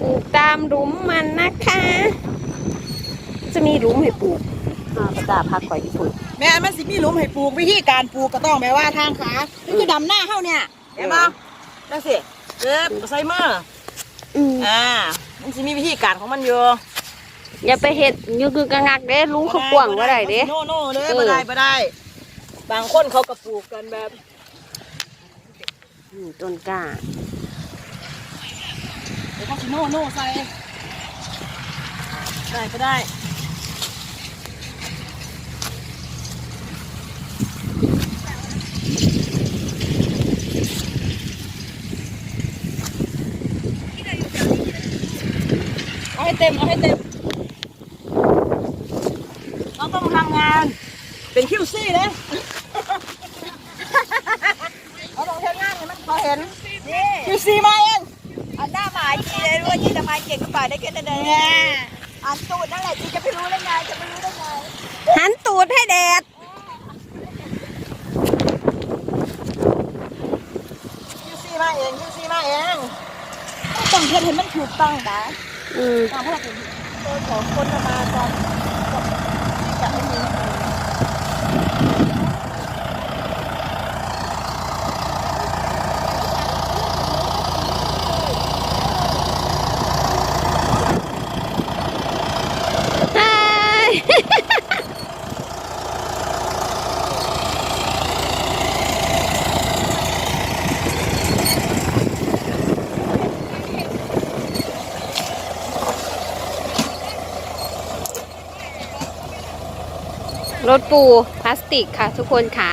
ปลูกตามหลุมมันนะคะ จะมีหลุมให้ปลูกอ่ากระดาษพักก่อนญี่ปุ่นแม่มันสิมีหลุมให้ปลูกวิธีการปลูกก็ต้องแบบว่าทางขานี่คือดำหน้าเฮาเนี่ยเห็นปะนั่นสิเจ็บใส่มืออืมอ่ามันสิมีวิธีการของมันอยู่อย่าไปเห็ดอยูคือกระงักเด้ลุงเขากว้างว่าไรเด้โน่โน่เด้เออบ่ได้บ่ได้ บางคนเขาก็ปลูกกันแบบอืมต้นกล้าเดี๋ยวเขาสิโน่โน่ใส่ ได้ก็ได้เอาให้เต็ม เอาให้เต็ม เราต้องทำงาน เป็นคิวซี่เลยเราต้องทงานให้มันพอเห็นคิวซี่มาเรู้ว่าจีจะมเก่งกับป่าได้แค่ไหนอันตูดนั่นแหละจีจะไปรู้ได้ไงจะไปรู้ได้ไงหันตูดให้แดดคิวซี่มาเองคิวซี่มาเองต้องเฮ็ดให้มันถูกต้องนะอืมตามพวกเราเป็นตัวของคนมาตอนที่จะไม่มี รถปูพลาสติกค่ะทุกคนค่ะ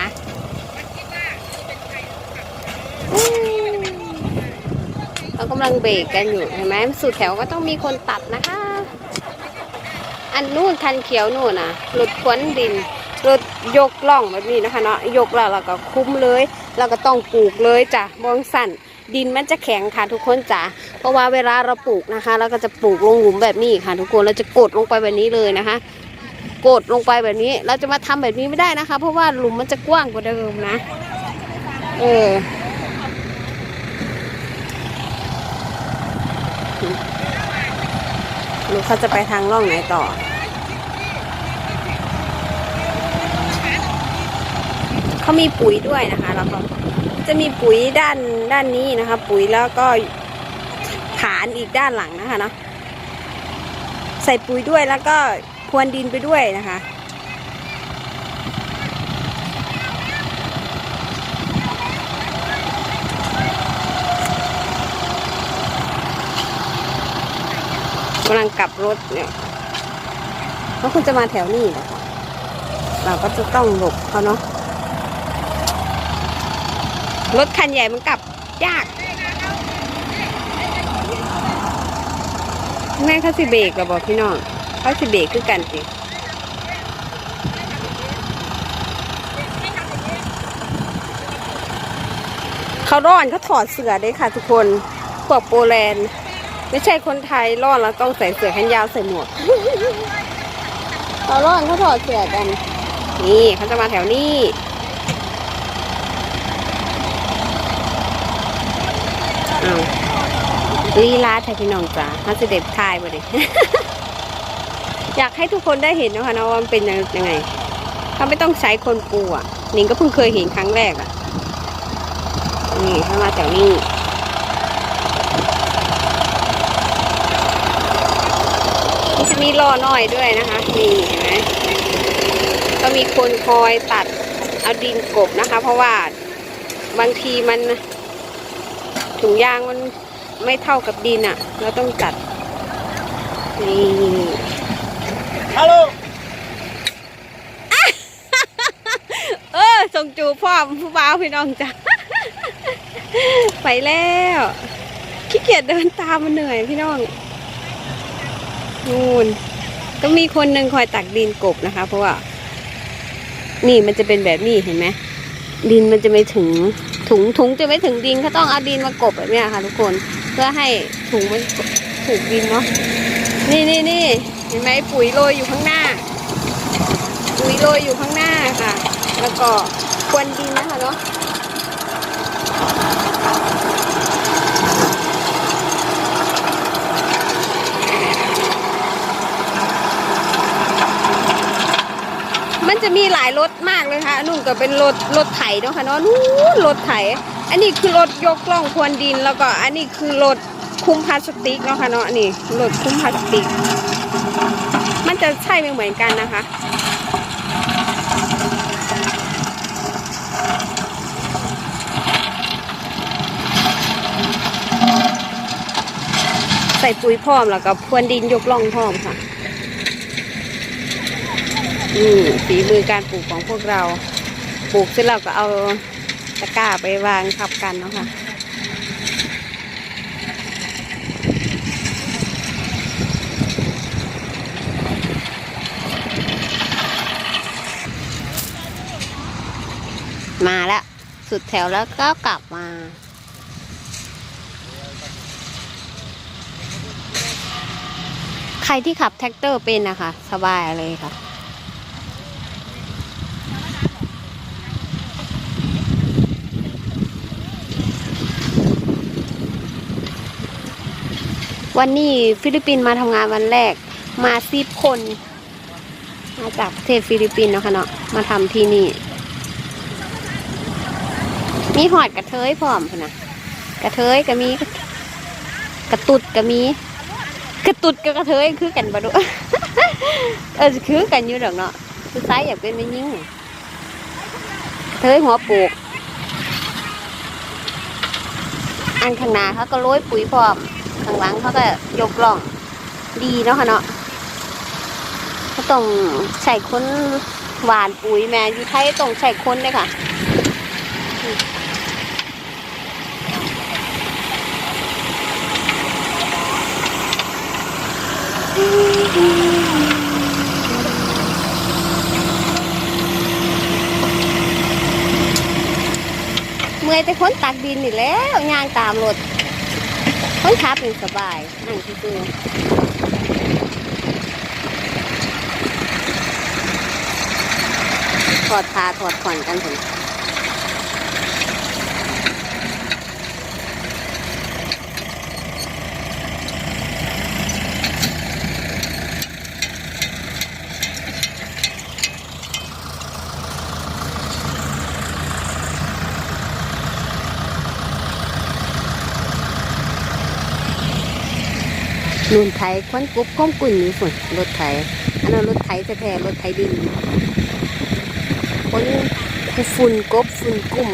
เรากำลังเบรกกันอยู่เห็นไหมสุดแถวก็ต้องมีคนตัดนะคะ อันนู่นคันเขียวนู่นน่ะรถขวนดินรถยกล่องแบบนี้นะคะเนาะยกแล้วเราก็คุ้มเลยเราก็ต้องปลูกเลยจ้ะบองสั่นดินมันจะแข็งค่ะทุกคนจ้ะเพราะว่าเวลาเราปลูกนะคะ เราก็จะปลูกลงหลุมแบบนี้ค่ะ ทุกคนเราจะกดลงไปแบบนี้เลยนะคะ กดลงไปแบบนี้ เราจะมาทำแบบนี้ไม่ได้นะคะ เพราะว่าหลุมมันจะกว้างกว่าเดิมนะ เออลูกเขาจะไปทางร่องไหนต่อ เขามีปุ๋ยด้วยนะคะ แล้วก็จะมีปุ๋ยด้านด้านนี้นะคะ ปุ๋ยแล้วก็ฐานอีกด้านหลังนะคะเนาะใส่ปุ๋ยด้วยแล้วก็ พรวนดินไปด้วยนะคะ กำลังกลับรถเนี่ยเขาะคุณจะมาแถวนี้เหรอคะเราก็จะต้องหลบเขาเนาะ รถคันใหญ่มันกลับยากแม่เขาสิเบรกเหราบอกพี่น้อง เขาสิเบรกคือกันสิเขาร้อนเขาถอดเสื้อได้ค่ะ ทุกคนพวกโปแลนด์ ไม่ใช่คนไทยร้อนแล้วต้องใส่เสื้อแขนยาวใส่หมวกเขาร้อนเขาถอดเสื้อกัน นี่เขาจะมาแถวนี้อ้าวลีลาไทยพี่น้องจ้าฮัสเด็ดทายบ่ดิ อยากให้ทุกคนได้เห็นนะคะนะว่ามันเป็นยังไงเขาไม่ต้องใช้คนปูอะหนิงก็เพิ่งเคยเห็นครั้งแรกอะนี่เขามาแถวนี้มันจะมีล่อน้อยด้วยนะคะนี่เห็นไหมก็มีคนคอยตัดเอาดินกบนะคะ เพราะว่าบางทีมันถุงยางมันไม่เท่ากับดินอะ่ะ เราต้องตัดนี่ ฮัลโหลเออส่งจูพ่อผู้บ่าวพี่น้องจ้ะไปแล้วขี้เกียจเดินตามมันเหนื่อยพี่น้องนู่นก็มีคนหนึ่งคอยตักดินกบนะคะ เพราะว่า นี่มันจะเป็นแบบนี้เห็นไหมดินมันจะไม่ถึงถุงถุงจะไม่ถึงดินเขาต้องเอาดินมากบแบบนี้ค่ะ ทุกคนเพื่อให้ถุงมันถูกดินเนาะนี่นี่นี่ เห็นไหมปุ๋ยโรยอยู่ข้างหน้า ปุ๋ยโรยอยู่ข้างหน้าค่ะ แล้วก็ควนดินนะคะเนาะมันจะมีหลายรถมากเลยค่ะนุ่นก็เป็นรถรถไถเนาะค่ะเนาะนู้นรถไถ อันนี้คือรถยกกล่องควนดินแล้วก็อันนี้คือรถคุ้มพลาสติกเนาะค่ะเนาะนี่รถคุ้มพลาสติก มันจะใช่ไม่เหมือนกันนะคะ ใส่ปุ๋ยพร้อมแล้วก็พรวนดินยกล่องพร้อมค่ะนี่ฝีมือการปลูกของพวกเรา ปลูกเสร็จแล้วก็เอาตะกร้าไปวางทับกันเนาะค่ะ มาแล้ว สุดแถวแล้วก็กลับมา ใครที่ขับแท็กเตอร์เป็นนะคะ สบายเลยค่ะ วันนี้ฟิลิปปินส์มาทำงานวันแรก มาสิบคน มาจากประเทศฟิลิปปินส์เนาะค่ะเนาะมาทำที่นี่ มีหอดกระเทยพร้อมพนะกระเทยก็มี กระตุดก็มี กระตุดกับกระเทยคือกันบ่ดูเออคือกันอยู่ดอกเนาะคือซ้ายอยากเป็นไม่ยิ่งกระเทยหัวโปกอันข้างหน้าเขาก็โรยปุ๋ยพร้อมข้างหลังเขาก็ยกล่องดีเนาะค่ะเนาะเขาต้องใส่คนหวานปุ๋ยแม่อยู่ไทยต้องใส่คนเลยค่ะ เมื่อยแต่คนตักดินนี่แล้วย่างตามรถคนขับนี่สบายนั่งคือถอดพาถอดผ่อนกันผม นุ่นไทยควันกุ๊บก้มกุ่นนี่ฝนรถไถอันนั้นรถไถแท้ๆรถไถดินคนคือฝุ่นกบฝุ่นกุ้ม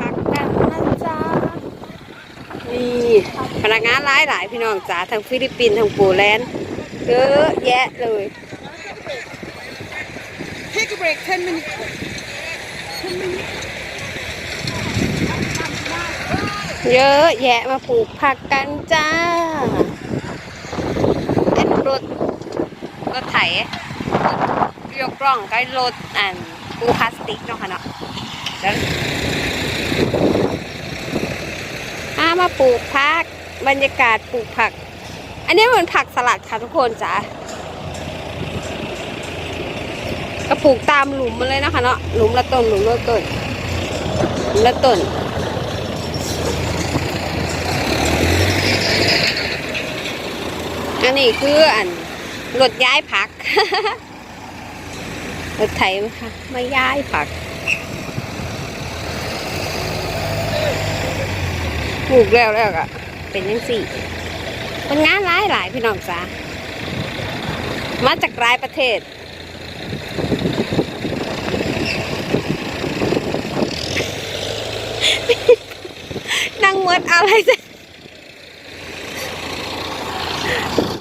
ผักกันนะจ๊ะ นี่พนักงาน หลายหลายๆพี่น้องจ๋าทั้งฟิลิปปินส์ทั้งโปแลนด์เยอะแยะเลย Take a break 10 minutes เยอะแยะมาปลูกผักกันจ้าอันรถรถไถยกร่องก็รถอันปูพลาสติกเนาะค่ะเนาะแล้วอามาปลูกผัก บรรยากาศปลูกผัก อันนี้มันผักสลัดค่ะทุกคนจ้าก็ปลูกตามหลุมมาเลยนะคะเนาะหลุมละต้นหลุมละต้นหลุมละต้นอันนี้คืออันรถย้ายผักรถไถค่ะมาย้ายผักปลูกแล้วแล้วก็ เป็นยังสี่คนงานหลายหลายพี่น้องจ้ามาจากหลายประเทศ นั่งเมดอะไรจะ